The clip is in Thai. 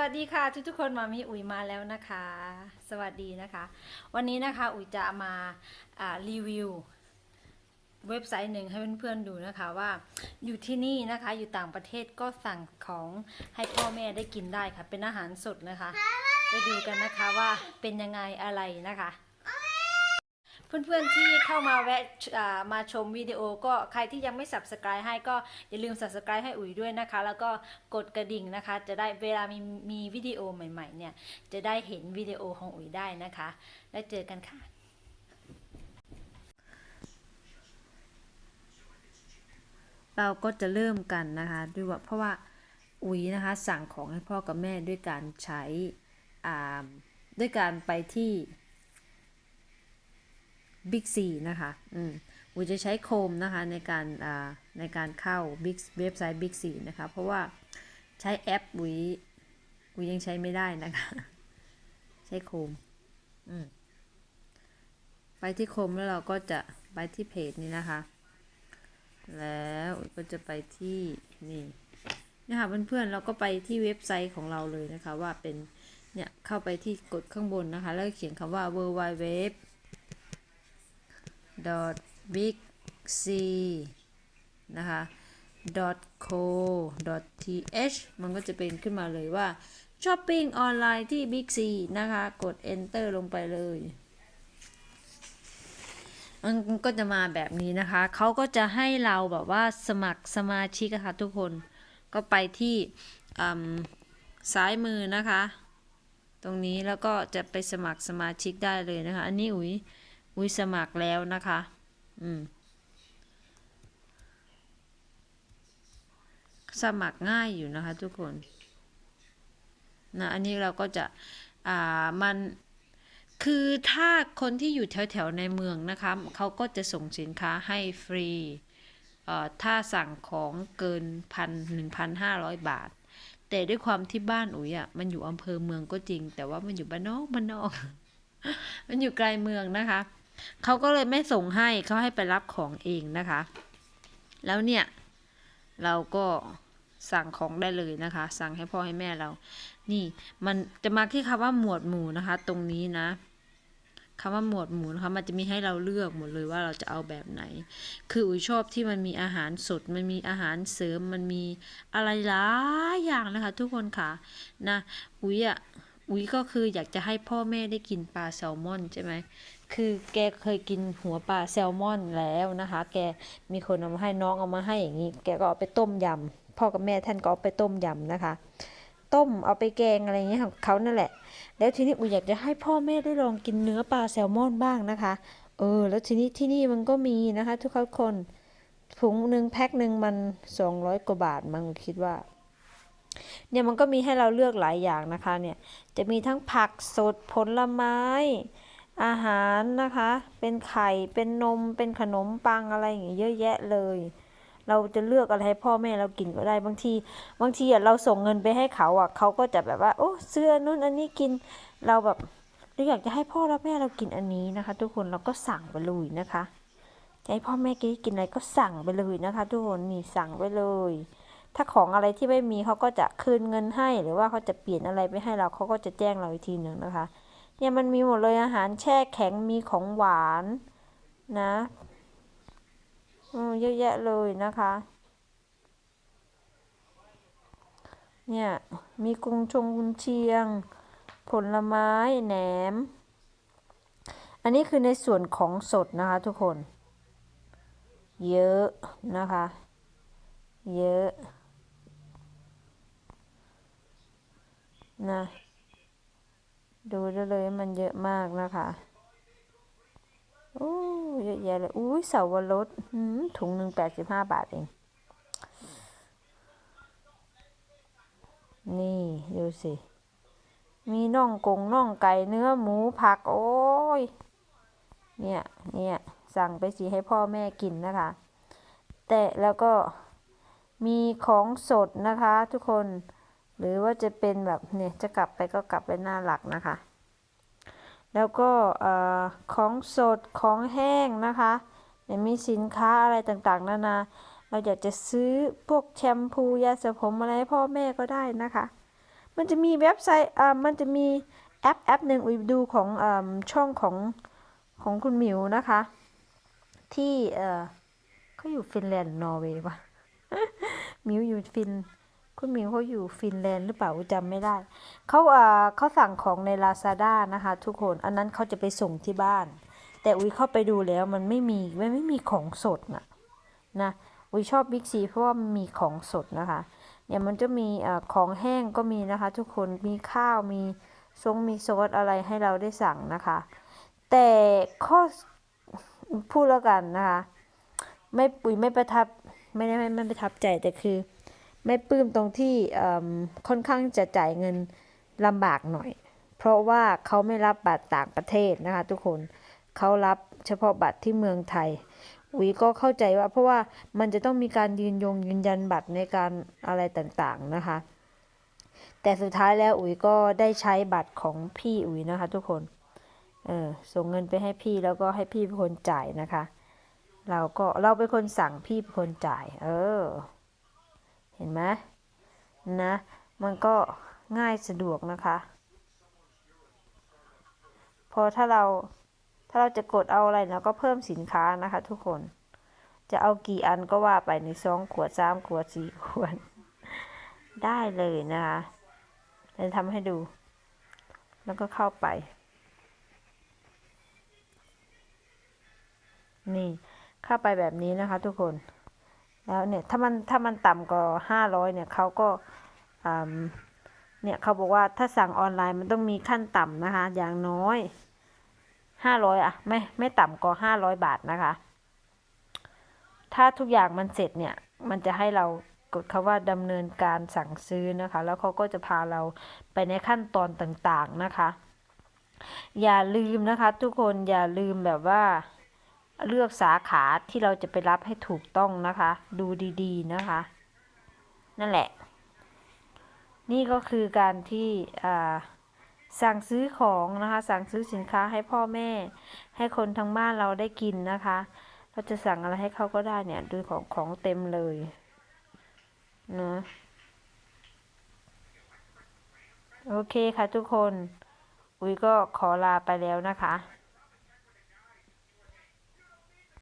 วัสดีค่ะทุกทุกๆคนมามีอุ๋ยมาแล้วนะคะ สวัสดีนะคะ วันนี้นะคะอุ๋ยจะมาารีวิว เว็บไซต์หนึ่งให้เพื่อนๆดูนะคะว่าอยู่ที่นี่นะคะอยู่ต่างประเทศก็สั่งของให้พ่อแม่ได้กินได้ค่ะ เป็นอาหารสดนะคะ ไปดูกันนะคะว่าเป็นยังไงอะไรนะคะ เพื่อนๆที่เข้ามาแวะมาชมวิดีโอก็ใครที่ยังไม่ subscribe ให้ก็อย่าลืม subscribe ให้อุ๋ยด้วยนะคะ แล้วก็กดกระดิ่งนะคะ จะได้เวลามีมีวิดีโอใหม่ๆเนี่ยจะได้เห็นวิดีโอของอุ๋ยได้นะคะ แล้วเจอกันค่ะเราก็จะเริ่มกันนะคะด้วยว่าเพราะว่าอุ๋ยนะคะสั่งของให้พ่อกับแม่ด้วยการใช้ด้วยการไปที่ บิ๊กซีนะคะอืมอุยจะใช้โคมนะคะในการอ่าในการเข้าบิ๊กเว็บไซต์บิ๊กซีนะคะ เพราะว่าใช้แอปอุยอุยยังใช้ไม่ได้นะคะ ใช้โคมอืมไปที่โคมแล้วเราก็จะไปที่เพจนี้นะคะ แล้วก็จะไปที่นี่นี่ค่ะเพื่อนๆเราก็ไปที่เว็บไซต์ของเราเลยนะคะว่าเป็นเนี่ยเข้าไปที่กดข้างบนนะคะ แล้วเขียนคำว่า w w w dot big c นะคะ dot co dot th มันก็จะเป็นขึ้นมาเลยว่าช้อปปิ้งออนไลน์ที่ Big C นะคะ กด enter ลงไปเลย มันก็จะมาแบบนี้นะคะ เขาก็จะให้เราแบบว่าสมัครสมาชิกอะค่ะทุกคน ก็ไปที่ซ้ายมือนะคะ ตรงนี้แล้วก็จะไปสมัครสมาชิกได้เลยนะคะ อันนี้อุ๋ย อุ้ยสมัครแล้วนะคะ อืม สมัครง่ายอยู่นะคะทุกคนนะอันนี้เราก็จะ อ่า มัน คือถ้าคนที่อยู่แถวๆในเมืองนะคะ เขาก็จะส่งสินค้าให้ฟรี เอ่อ ถ้าสั่งของเกินพันหนึ่งพันห้าร้อยบาท แต่ด้วยความที่บ้านอุ๋ยอะ มันอยู่อำเภอเมืองก็จริง แต่ว่ามันอยู่บ้านนอกบ้านนอก มันอยู่ไกลเมืองนะคะ เขาก็เลยไม่ส่งให้เขาให้ไปรับของเองนะคะ แล้วเนี่ย เราก็สั่งของได้เลยนะคะ สั่งให้พ่อให้แม่เรา นี่มันจะมาที่คำว่าหมวดหมู่นะคะ ตรงนี้นะคำว่าหมวดหมู่นะคะมันจะมีให้เราเลือกหมดเลยว่าเราจะเอาแบบไหน คืออุ๋ยชอบที่มันมีอาหารสด มันมีอาหารเสริม มันมีอะไรหลายอย่างนะคะ ทุกคนค่ะ นะ อุ๋ยอะ อุ๋ยก็คืออยากจะให้พ่อแม่ได้กินปลาแซลมอนใช่ไหม คือแกเคยกินหัวปลาแซลมอนแล้วนะคะ แกมีคนเอามาให้น้องเอามาให้อย่างนี้ แกก็เอาไปต้มยำ พ่อกับแม่ท่านก็เอาไปต้มยำนะคะ ต้มเอาไปแกงอะไรอย่างเงี้ยของเขานั่นแหละ แล้วทีนี้อุอยากจะให้พ่อแม่ได้ลองกินเนื้อปลาแซลมอนบ้างนะคะ เออ แล้วทีนี้ที่นี่มันก็มีนะคะ ทุกคนถุงหนึ่งแพ็คหนึ่งมันสองร้อยกว่าบาทมั้งคิดว่าเนี่ยมันก็มีให้เราเลือกหลายอย่างนะคะเนี่ยจะมีทั้งผักสดผลไม้ อาหารนะคะ เป็นไข่ เป็นนม เป็นขนมปังอะไรอย่างเงี้ยเยอะแยะเลย เราจะเลือกอะไรให้พ่อแม่เรากินก็ได้บางที บางทีเราส่งเงินไปให้เขาอะเขาก็จะแบบว่า โอ้เสื้อนู่นอันนี้กิน เราแบบเราอยากจะให้พ่อและแม่เรากินอันนี้นะคะ ทุกคนเราก็สั่งไปเลยนะคะจะให้พ่อแม่กินกินอะไรก็สั่งไปเลยนะคะ ทุกคนนี่สั่งไปเลย ถ้าของอะไรที่ไม่มีเขาก็จะคืนเงินให้ หรือว่าเขาจะเปลี่ยนอะไรไปให้เราเขาก็จะแจ้งเราอีกทีหนึ่งนะคะ เนี่ยมันมีหมดเลยอาหารแช่แข็งมีของหวานนะอืมเยอะแยะเลยนะคะ เนี่ย มีกุงชงกุนเชียง ผลไม้แหนม อันนี้คือในส่วนของสดนะคะทุกคน เยอะนะคะ เยอะ นะ ดูได้เลยมันเยอะมากนะคะโอ้เยอะแยะเลยอุ้ยเสาวรสถุงหนึ่งแปดสิบห้าบาทเอง นี่ ดูสิ มีน่องกงน่องไก่เนื้อหมูผัก โอ้ย เนี่ย เนี่ย สั่งไปสิให้พ่อแม่กินนะคะ แต่แล้วก็มีของสดนะคะทุกคน หรือว่าจะเป็นแบบเนี่ยจะกลับไปก็กลับไปหน้าหลักนะคะ แล้วก็ของสดของแห้งนะคะเนี่ยมีสินค้าอะไรต่างๆ นานา เราอยากจะซื้อพวกแชมพูยาสระผมอะไรให้พ่อแม่ก็ได้นะคะ มันจะมีเว็บไซต์อ่ามันจะมีแอปแอปหนึ่งอุยดูของอช่องของของคุณหมิวนะคะ ที่เออเขาอยู่ฟินแลนด์นอร์เวย์ปะหมิวอยู่ฟิน คุณมิวเขาอยู่ฟินแลนด์หรือเปล่าอุ๊ยจำไม่ได้เขาอ่าเขาสั่งของใน Lazada นะคะ ทุกคนอันนั้นเขาจะไปส่งที่บ้าน แต่อุ้ยเข้าไปดูแล้วมันไม่มีไมันไม่มีของสดน่ะนะอุ้ยชอบบิ๊กซีเพราะว่ามันมีของสดนะคะเนี่ยมันจะมีอของแห้งก็มีนะคะ ทุกคนมีข้าวมีซงมีซอสอะไรให้เราได้สั่งนะคะ แต่ข้อพูดแล้วกันนะคะ ไม่ปุ๋ยไม่ประทับไม่ได้ไม่ไม่ประทับใจแต่คือ ไม่ปลื้มตรงที่ค่อนข้างจะจ่ายเงินลำบากหน่อย เพราะว่าเขาไม่รับบัตรต่างประเทศนะคะทุกคนเขารับเฉพาะบัตรที่เมืองไทยอุ๋ยก็เข้าใจว่าเพราะว่ามันจะต้องมีการยืนยงยืนยันบัตรในการอะไรต่างๆนะคะ แต่สุดท้ายแล้วอุ๋ยก็ได้ใช้บัตรของพี่อุ๋ยนะคะทุกคนเออส่งเงินไปให้พี่แล้วก็ให้พี่เป็นคนจ่ายนะคะ เราก็เราเป็นคนสั่งพี่เป็นคนจ่าย เออ เห็นไหมนะ มันก็ง่ายสะดวกนะคะ พอถ้าเราถ้าเราจะกดเอาอะไรเราก็เพิ่มสินค้านะคะ ทุกคน จะเอากี่อันก็ว่าไปในสองขวดสามขวดสี่ขวด ได้เลยนะคะจะทำให้ดู แล้วก็เข้าไป นี่ เข้าไปแบบนี้นะคะทุกคน แล้วเนี่ยถ้ามันถ้ามันต่ำกว่าห้าร้อยเนี่ยเขาก็อืมเนี่ยเขาบอกว่าถ้าสั่งออนไลน์มันต้องมีขั้นต่ำนะคะ อย่างน้อยห้าร้อยอะไม่ไม่ต่ำกว่าห้าร้อยบาทนะคะ ถ้าทุกอย่างมันเสร็จเนี่ยมันจะให้เรากดคำว่าดำเนินการสั่งซื้อนะคะ แล้วเขาก็จะพาเราไปในขั้นตอนต่างๆนะคะ อย่าลืมนะคะ ทุกคนอย่าลืมแบบว่า เลือกสาขาที่เราจะไปรับให้ถูกต้องนะคะ ดูดีๆนะคะ นั่นแหละ นี่ก็คือการที่สั่งซื้อของนะคะ สั่งซื้อสินค้าให้พ่อแม่ ให้คนทั้งบ้านเราได้กินนะคะเราจะสั่งอะไรให้เขาก็ได้เนี่ย ดูของของเต็มเลยเนอะโอเคค่ะทุกคน อุ้ยก็ขอลาไปแล้วนะคะ